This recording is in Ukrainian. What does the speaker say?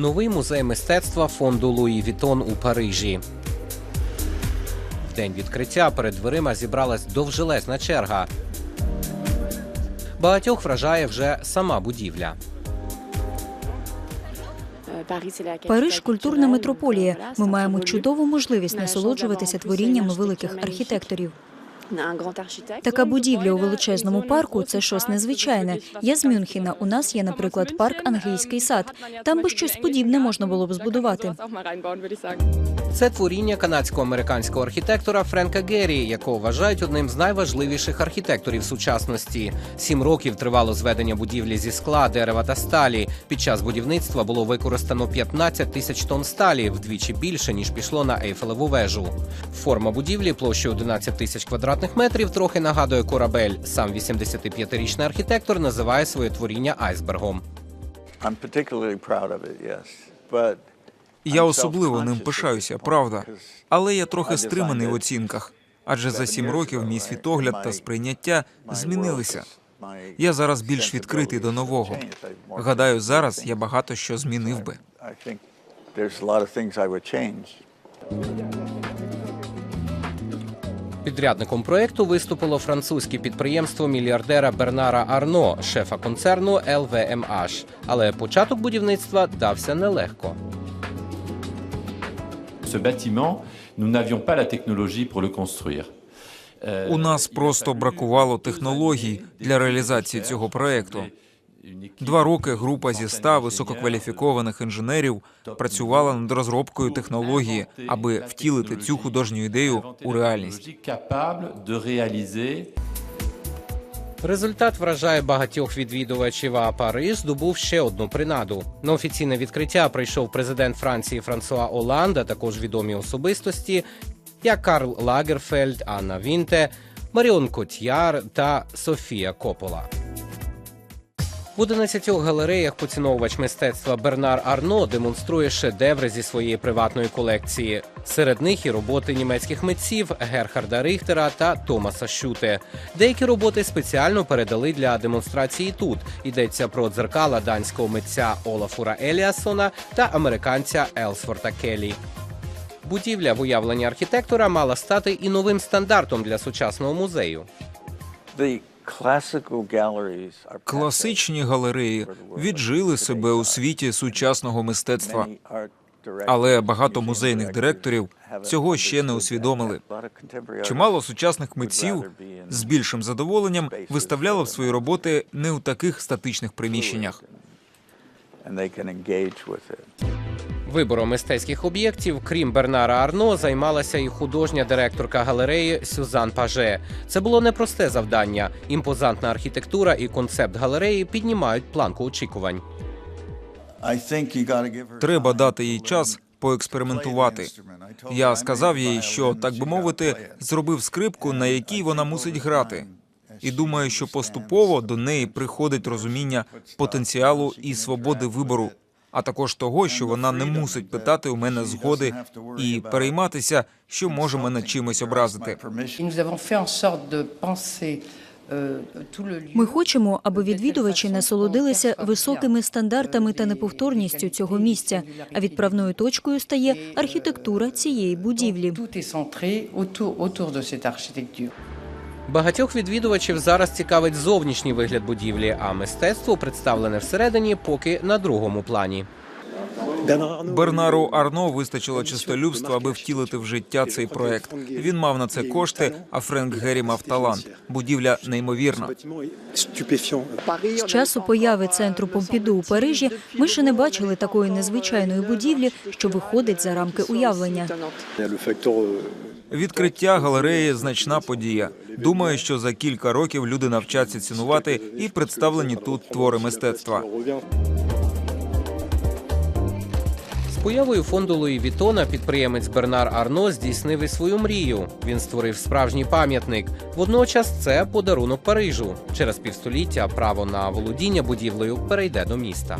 новий музей мистецтва фонду Луї Вітон у Парижі. В день відкриття перед дверима зібралась довжелезна черга. Багатьох вражає вже сама будівля. Париж культурна метрополія. Ми маємо чудову можливість насолоджуватися творіннями великих архітекторів. Така будівля у величезному парку це щось незвичайне. Я з Мюнхена. У нас є, наприклад, парк Англійський сад. Там би щось подібне можна було б збудувати. Це творіння канадсько-американського архітектора Френка Геррі, якого вважають одним з найважливіших архітекторів сучасності. Сім років тривало зведення будівлі зі скла, дерева та сталі. Під час будівництва було використано 15 тисяч тонн сталі, вдвічі більше ніж пішло на Ейфелеву вежу. Форма будівлі площею 11 тисяч квадратних метрів трохи нагадує корабель. Сам 85-річний архітектор називає своє творіння айсбергом. I'm particularly proud of it, yes. But Я особливо ним пишаюся, правда. Але я трохи стриманий в оцінках. Адже за сім років мій світогляд та сприйняття змінилися. Я зараз більш відкритий до нового. Гадаю, зараз я багато що змінив би. Підрядником проекту виступило французьке підприємство мільярдера Бернара Арно, шефа концерну LVMH. Але початок будівництва дався нелегко. Ce bâtiment, nous n'avions pas la technologie pour le construire. Euh, У нас просто бракувало технологій для реалізації цього проекту. Два роки група зі ста висококваліфікованих інженерів працювала над розробкою технології, аби втілити цю художню ідею у реальність. Результат вражає багатьох відвідувачів. А Париж здобув ще одну принаду. На офіційне відкриття прийшов президент Франції Франсуа Оланд, а також відомі особистості, як Карл Лагерфельд, Анна Вінте, Маріон Котьяр та Софія Копола. В 11 галереях поціновувач мистецтва Бернар Арно демонструє шедеври зі своєї приватної колекції. Серед них і роботи німецьких митців Герхарда Рихтера та Томаса Шюте. Деякі роботи спеціально передали для демонстрації тут. Йдеться про дзеркала данського митця Олафура Еліасона та американця Елсворта Келлі. Будівля в уявленні архітектора мала стати і новим стандартом для сучасного музею. Класичні галереї віджили себе у світі сучасного мистецтва, але багато музейних директорів цього ще не усвідомили. Чимало сучасних митців з більшим задоволенням виставляли б свої роботи не у таких статичних приміщеннях. Вибором мистецьких об'єктів, крім Бернара Арно, займалася і художня директорка галереї Сюзан Паже. Це було непросте завдання. Імпозантна архітектура і концепт галереї піднімають планку очікувань. Треба дати їй час поекспериментувати. Я сказав їй, що так би мовити, зробив скрипку, на якій вона мусить грати. І думаю, що поступово до неї приходить розуміння потенціалу і свободи вибору, а також того, що вона не мусить питати у мене згоди і перейматися, що може мене чимось образити. Euh. Ми хочемо, аби відвідувачі насолодилися високими стандартами та неповторністю цього місця. А відправною точкою стає архітектура цієї будівлі. Багатьох відвідувачів зараз цікавить зовнішній вигляд будівлі, а мистецтво, представлене всередині, поки на другому плані. Бернару Арно вистачило чистолюбства, аби втілити в життя цей проект. Він мав на це кошти, а Френк Геррі мав талант. Будівля неймовірна. З часу появи центру Помпіду у Парижі ми ще не бачили такої незвичайної будівлі, що виходить за рамки уявлення. Відкриття галереї значна подія. Думаю, що за кілька років люди навчаться цінувати і представлені тут твори мистецтва. Появою фонду Луї Вітона підприємець Бернар Арно здійснив і свою мрію. Він створив справжній пам'ятник. Водночас це подарунок Парижу. Через півстоліття право на володіння будівлею перейде до міста.